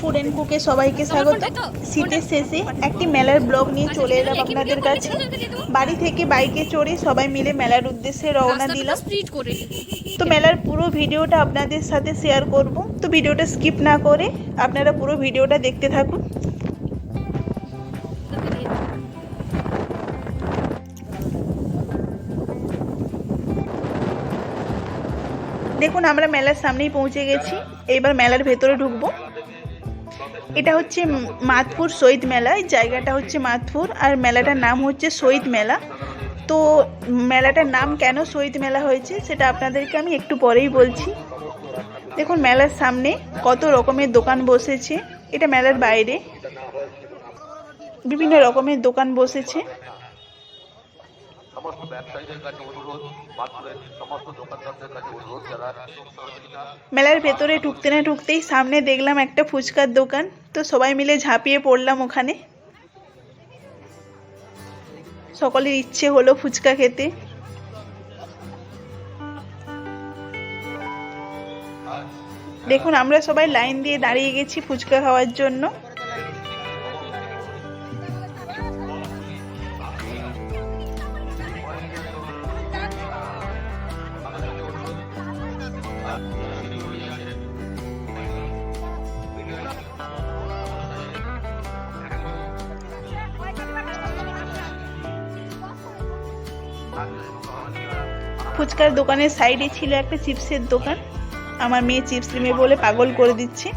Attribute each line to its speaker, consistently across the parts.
Speaker 1: Food and কুকে সবাইকে স্বাগত। শীতের শেষে একটি মেলার ব্লগ নিয়ে চলে এলাম আপনাদের কাছে। বাড়ি থেকে বাইকে চড়ে সবাই মিলে মেলার উদ্দেশ্যে রওনা দিলাম। তো মেলার পুরো ভিডিওটা আপনাদের সাথে শেয়ার করব। তো ভিডিওটা স্কিপ না করে আপনারা পুরো ভিডিওটা দেখতে থাকুন। দেখুন আমরা মেলার সামনেই পৌঁছে গেছি। এবার মেলার ভেতরে ঢুকবো। এটা হচ্ছে মাধপুর শহীদ মেলা। জায়গাটা হচ্ছে মাধপুর আর মেলাটার নাম হচ্ছে শহীদ মেলা। তো মেলাটার নাম কেন শহীদ মেলা হয়েছে সেটা আপনাদেরকে আমি একটু পরেই বলছি। দেখুন, মেলার সামনে কত রকমের দোকান বসেছে। এটা মেলার বাইরে। বিভিন্ন রকমের দোকান বসেছে।
Speaker 2: সমস্ত ব্যবসায়ীদের কাছে অনুরোধ মাত্রের সমস্ত দোকানদারদের কাছে অনুরোধ যারা
Speaker 1: মেলার ভেতরে ঢুকতে না ঢুকতেই সামনে দেখলাম একটা ফুচকার দোকান, তো সবাই মিলে ঝাঁপিয়ে পড়লাম ওখানে। সকলের ইচ্ছে হলো ফুচকা খেতে। দেখুন, আমরা সবাই লাইন দিয়ে দাঁড়িয়ে গেছি ফুচকা খাওয়ার জন্য। ফুচকার দোকানের সাইডে ছিল একটা চিপসের দোকান। আমার মেয়ে চিপস নেবে বলে পাগল করে দিচ্ছে।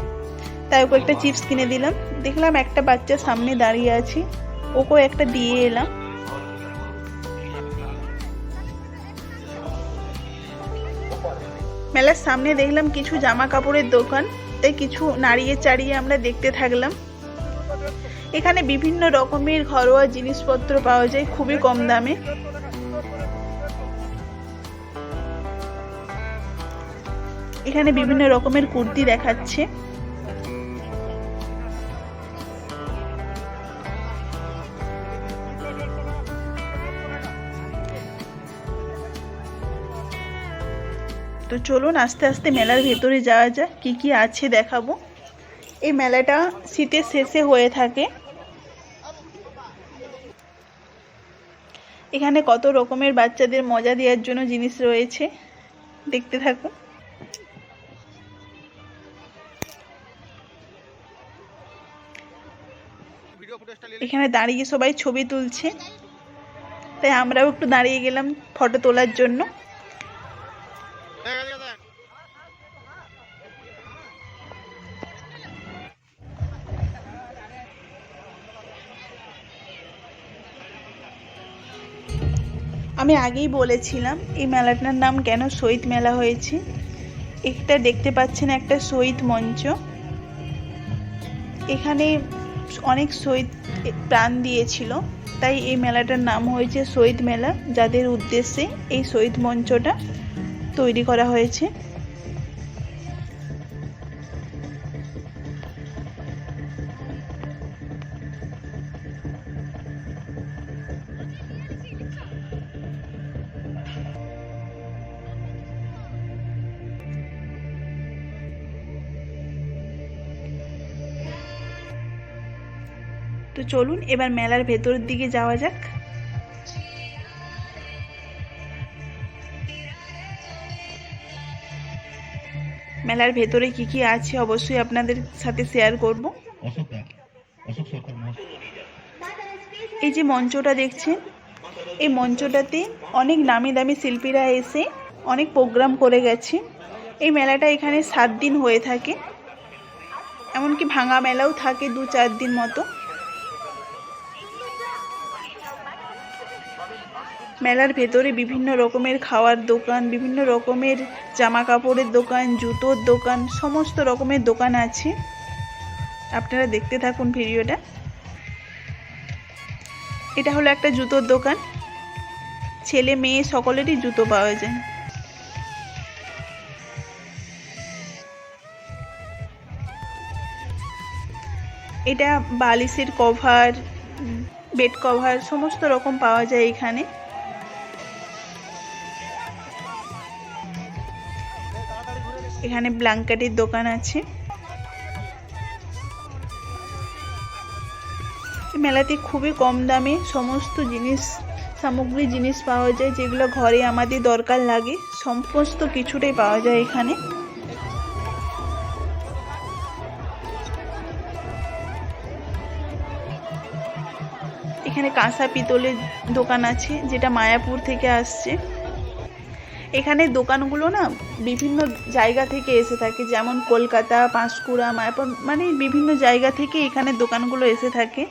Speaker 1: তাই ওকে একটা চিপস কিনে দিলাম। দেখলাম একটা বাচ্চা সামনে দাঁড়িয়ে আছে। ওকেও একটা দিয়ে এলাম। মেলার সামনে দেখলাম কিছু জামা কাপড়ের দোকান। তাই কিছু নাড়িয়ে চাড়িয়ে আমরা দেখতে থাকলাম। এখানে বিভিন্ন রকমের ঘরোয়া জিনিসপত্র পাওয়া যায় খুবই কম দামে। এখানে বিভিন্ন রকমের কুর্তি দেখাচ্ছে। তো চলুন আস্তে আস্তে মেলার ভেতরে যাওয়া যাক, কি কি আছে দেখাবো। এই মেলাটা শীতের শেষে হয়ে থাকে। এখানে কত রকমের বাচ্চাদের মজা দেওয়ার জন্য জিনিস রয়েছে। দেখতে থাকুন। এখানে দাঁড়িয়ে সবাই ছবি তুলছে। তাই আমরাও একটু দাঁড়িয়ে গেলাম ফটো তোলার জন্য। আমি আগেই বলেছিলাম, এই মেলাটার নাম কেন শহীদ মেলা হয়েছে? এটা দেখতে পাচ্ছেন একটা শহীদ মঞ্চ। এখানে অনেক শহীদ প্রাণ দিয়েছিল। তাই এই মেলাটার নাম হয়েছে শহীদ মেলা, যাদের উদ্দেশ্যে এই শহীদ মঞ্চটা তৈরি করা হয়েছে। তো চলুন, এবার মেলার ভেতরের দিকে যাওয়া যাক। মেলার ভেতরে কি কি আছে অবশ্যই আপনাদের সাথে শেয়ার করব। এই যে মঞ্চটা দেখছেন, এই মঞ্চটাতে অনেক নামি দামি শিল্পীরা এসে অনেক প্রোগ্রাম করে গেছে। এই মেলাটা এখানে সাত দিন হয়ে থাকে। এমনকি ভাঙা মেলাও থাকে দু চার দিন মতো। মেলার ভেতরে বিভিন্ন রকমের খাওয়ার দোকান, বিভিন্ন রকমের জামা কাপড়ের দোকান, জুতোর দোকান, সমস্ত রকমের দোকান আছে। আপনারা দেখতে থাকুন ভিডিওটা। এটা হলো একটা জুতোর দোকান। ছেলে, মেয়ে সকলেরই জুতো পাওয়া যায়। এটা বালিশের কভার, বেড কভার, সমস্ত রকম পাওয়া যায় এখানে। এখানে ব্ল্যাঙ্কেটের দোকান আছে। মেলাতে খুবই কম দামে সমস্ত জিনিস, সামগ্রী জিনিস পাওয়া যায়, যেগুলো ঘরে আমাদের দরকার লাগে। সমস্ত কিছুটাই পাওয়া যায় এখানে। এখানে কাঁসা পিতলের দোকান আছে, যেটা মায়াপুর থেকে আসছে। এখানে দোকানগুলো না বিভিন্ন জায়গা থেকে এসে থাকে, যেমন কলকাতা, পাঁশকুড়া, মায়াপুর মানে বিভিন্ন জায়গা থেকে এখানে দোকানগুলো এসে থাকে।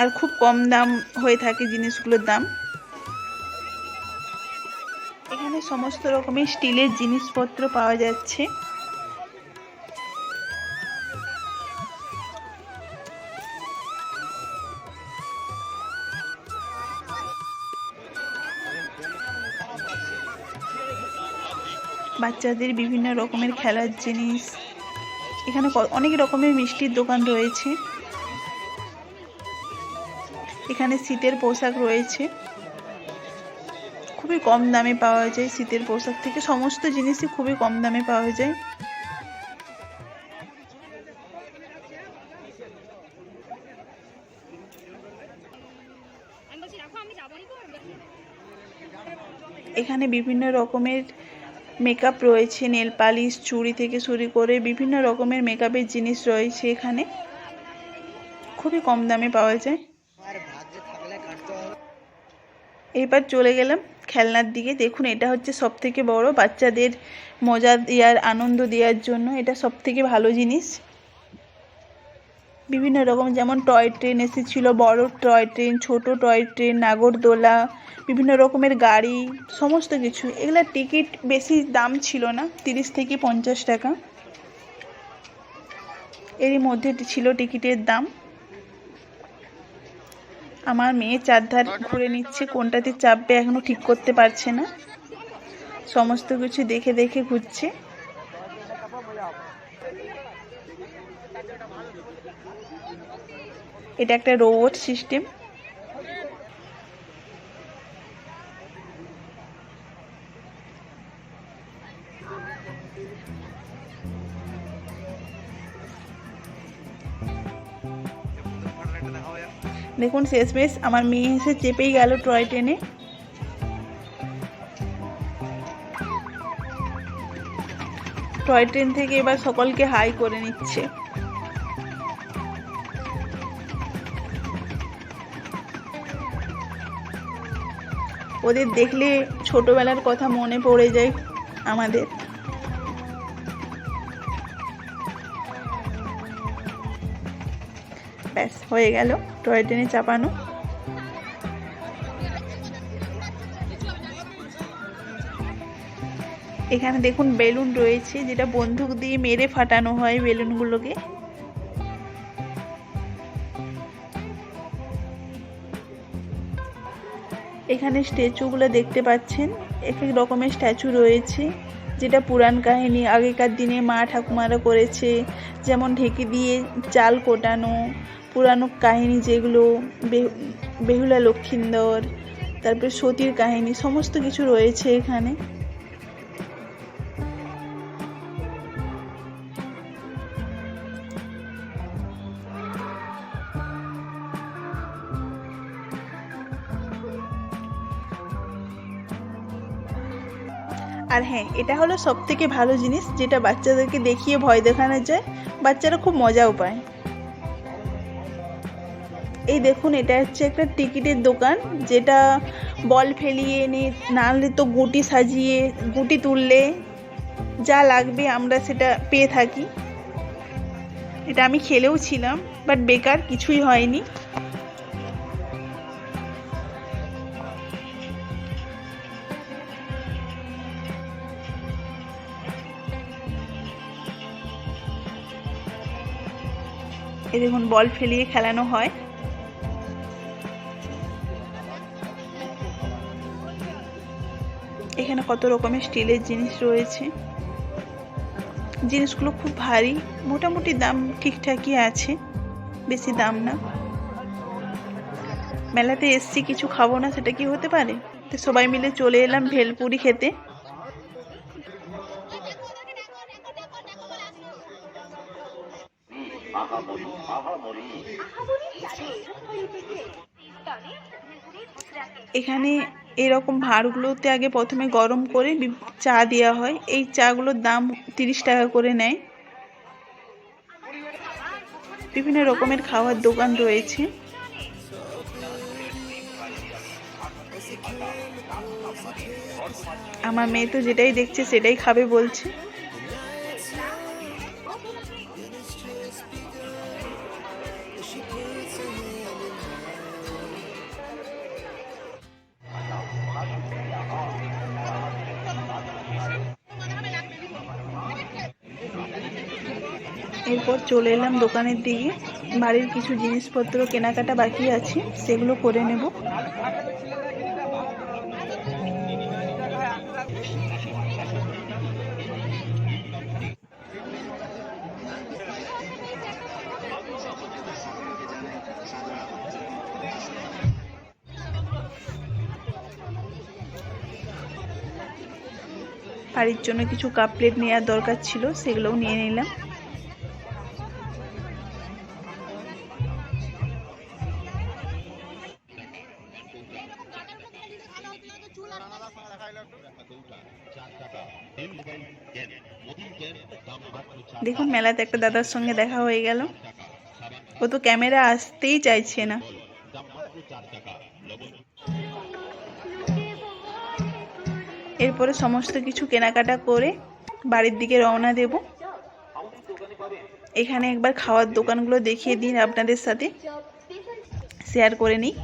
Speaker 1: আর খুব কম দাম হয়ে থাকে জিনিসগুলোর দাম। এখানে সমস্ত রকমের স্টিলের জিনিসপত্র পাওয়া যাচ্ছে। বাচ্চাদের বিভিন্ন রকমের খেলার জিনিস। এখানে অনেক রকমের মিষ্টির দোকান রয়েছে। এখানে শীতের পোশাক রয়েছে। খুবই কম দামে পাওয়া যায় শীতের পোশাক থেকে। সমস্ত জিনিসই খুবই কম দামে পাওয়া যায়। এখানে বিভিন্ন রকমের মেকআপ রয়েছে নেল পালিশ চুড়ি থেকে শুরু করে বিভিন্ন রকমের মেকআপের জিনিস রয়েছে এখানে। খুবই কম দামে পাওয়া যায়। এবার চলে গেলাম খেলনার দিকে। দেখুন, এটা হচ্ছে সব থেকে বড় বাচ্চাদের মজা দেওয়ার, আনন্দ দেওয়ার জন্য। এটা সব থেকে ভালো জিনিস। বিভিন্ন রকম, যেমন টয় ট্রেন এসেছিল, বড় টয় ট্রেন, ছোট টয় ট্রেন, নাগরদোলা, বিভিন্ন রকমের গাড়ি, সমস্ত কিছু। এগুলোর টিকিট বেশি দাম ছিল না, তিরিশ থেকে পঞ্চাশ টাকা। এরই মধ্যে ছিল টিকিটের দাম। আমার মেয়ে চারধার ঘুরে নিচ্ছে, কোনটাতে চাপবে এখনও ঠিক করতে পারছে না। সমস্ত কিছু দেখে দেখে ঘুরছে। এটা একটা রোবট সিস্টেম। দেখুন, শেষমেশ আমার মেয়ে এসে চেপেই গেল টয় ট্রেনে। টয় ট্রেন থেকে এবার সকলকে হাই করে নিচ্ছে। ওদের দেখলে ছোটবেলার কথা মনে পড়ে যায় আমাদের। ব্যাস, হয়ে গেল টয় ট্রেনে চাপানো। এখানে দেখুন বেলুন রয়েছে, যেটা বন্দুক দিয়ে মেরে ফাটানো হয় বেলুনগুলোকে। এখানে স্ট্যাচুগুলো দেখতে পাচ্ছেন। এক এক রকমের স্ট্যাচু রয়েছে। যেটা পুরাণ কাহিনী, আগেকার দিনে মা ঠাকুমারা করেছে। যেমন ঢেকে দিয়ে চাল কোটানো পুরানো কাহিনী যেগুলো বেহুলা লক্ষিন্দর, তারপরে সতীর কাহিনী, সমস্ত কিছু রয়েছে এখানে। আর হ্যাঁ এটা হলো সব থেকে ভালো জিনিস যেটা বাচ্চাদেরকে দেখিয়ে ভয় দেখানো যায়, বাচ্চারা খুব মজাও পায়। এই দেখুন, এটা হচ্ছে একটা টিকিটের দোকান, যেটা বল ফেলিয়ে এনে নাহলে তো গুটি সাজিয়ে, গুটি তুললে যা লাগবে আমরা সেটা পেয়ে থাকি। এটা আমি খেলেও ছিলাম বাট বেকার কিছুই হয়নি। এই দেখুন, বল ফেলিয়ে খেলানো হয়। এখানে কত রকমের স্টিলের জিনিস রয়েছে। জিনিসগুলো খুব ভারী, মোটামুটি দাম ঠিকঠাকই আছে, বেশি দাম না। মেলাতে এসছি, কিছু খাব না, সেটা কি হতে পারে? তো সবাই মিলে চলে এলাম ভেলপুরি খেতে। এখানে এরকম ভাঁড়গুলোতে আগে প্রথমে গরম করে চা দেওয়া হয়। এই চাগুলোর দাম তিরিশ টাকা করে নেয়। বিভিন্ন রকমের খাওয়ার দোকান রয়েছে। আমার মেয়ে তো যেটাই দেখছে সেটাই খাবে বলছে। এরপর চলে এলাম দোকানের দিকে। বাড়ির কিছু জিনিসপত্র, কেনাকাটা বাকি আছে, সেগুলো করে নেব। বাড়ির জন্য কিছু কাপ প্লেট নেওয়ার দরকার ছিল, সেগুলোও নিয়ে নিলাম। দেখুন, মেলাতে একটা দাদার সঙ্গে দেখা হয়ে গেল। ও তো ক্যামেরা আসতেই চাইছে না। এরপরে সমস্ত কিছু কেনাকাটা করে বাড়ির দিকে রওনা দেব। এখানে একবার খাওয়ার দোকানগুলো দেখিয়ে দিন আপনাদের সাথে। শেয়ার করে নিই।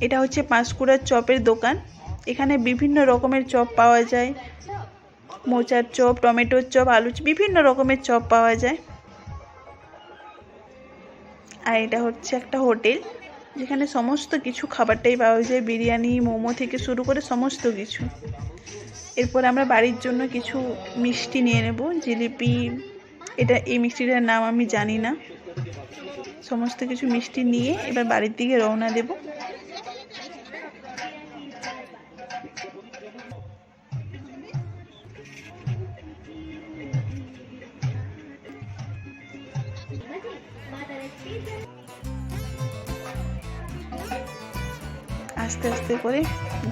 Speaker 1: এটা হচ্ছে পাঁশকুড়ার চপের দোকান। এখানে বিভিন্ন রকমের চপ পাওয়া যায়। মোচার চপ, টমেটোর চপ, আলু বিভিন্ন রকমের চপ পাওয়া যায়। আর এটা হচ্ছে একটা হোটেল, যেখানে সমস্ত কিছু খাবারটাই পাওয়া যায়। বিরিয়ানি, মোমো থেকে শুরু করে সমস্ত কিছু। এরপর আমরা বাড়ির জন্য কিছু মিষ্টি নিয়ে নেব, জিলিপি। এটা, এই মিষ্টিটার নাম আমি জানি না। সমস্ত কিছু মিষ্টি নিয়ে এবার বাড়ির দিকে রওনা দেবো। আস্তে আস্তে করে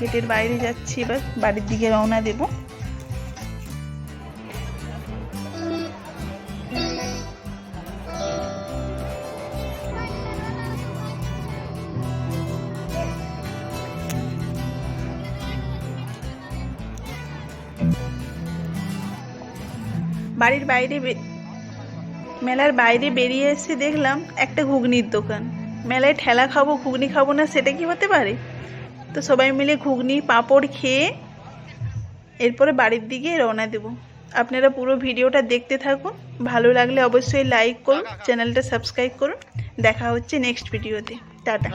Speaker 1: গেটের বাইরে যাচ্ছি, এবার বাড়ির দিকে রওনা দেব। বাড়ির বাইরে মেলার বাইরে বেরিয়ে এসে দেখলাম একটা ঘুগনির দোকান। মেলায় ঠেলা খাব, ঘুগনি খাব না, সেটা কি হতে পারে? তো সবাই মিলে ঘুগনি, পাঁপড় খেয়ে এরপরে বাড়ির দিকে রওনা দেব। আপনারা পুরো ভিডিওটা দেখতে থাকুন। ভালো লাগলে অবশ্যই লাইক করুন, চ্যানেলটা সাবস্ক্রাইব করুন। দেখা হচ্ছে নেক্সট ভিডিওতে টাটা।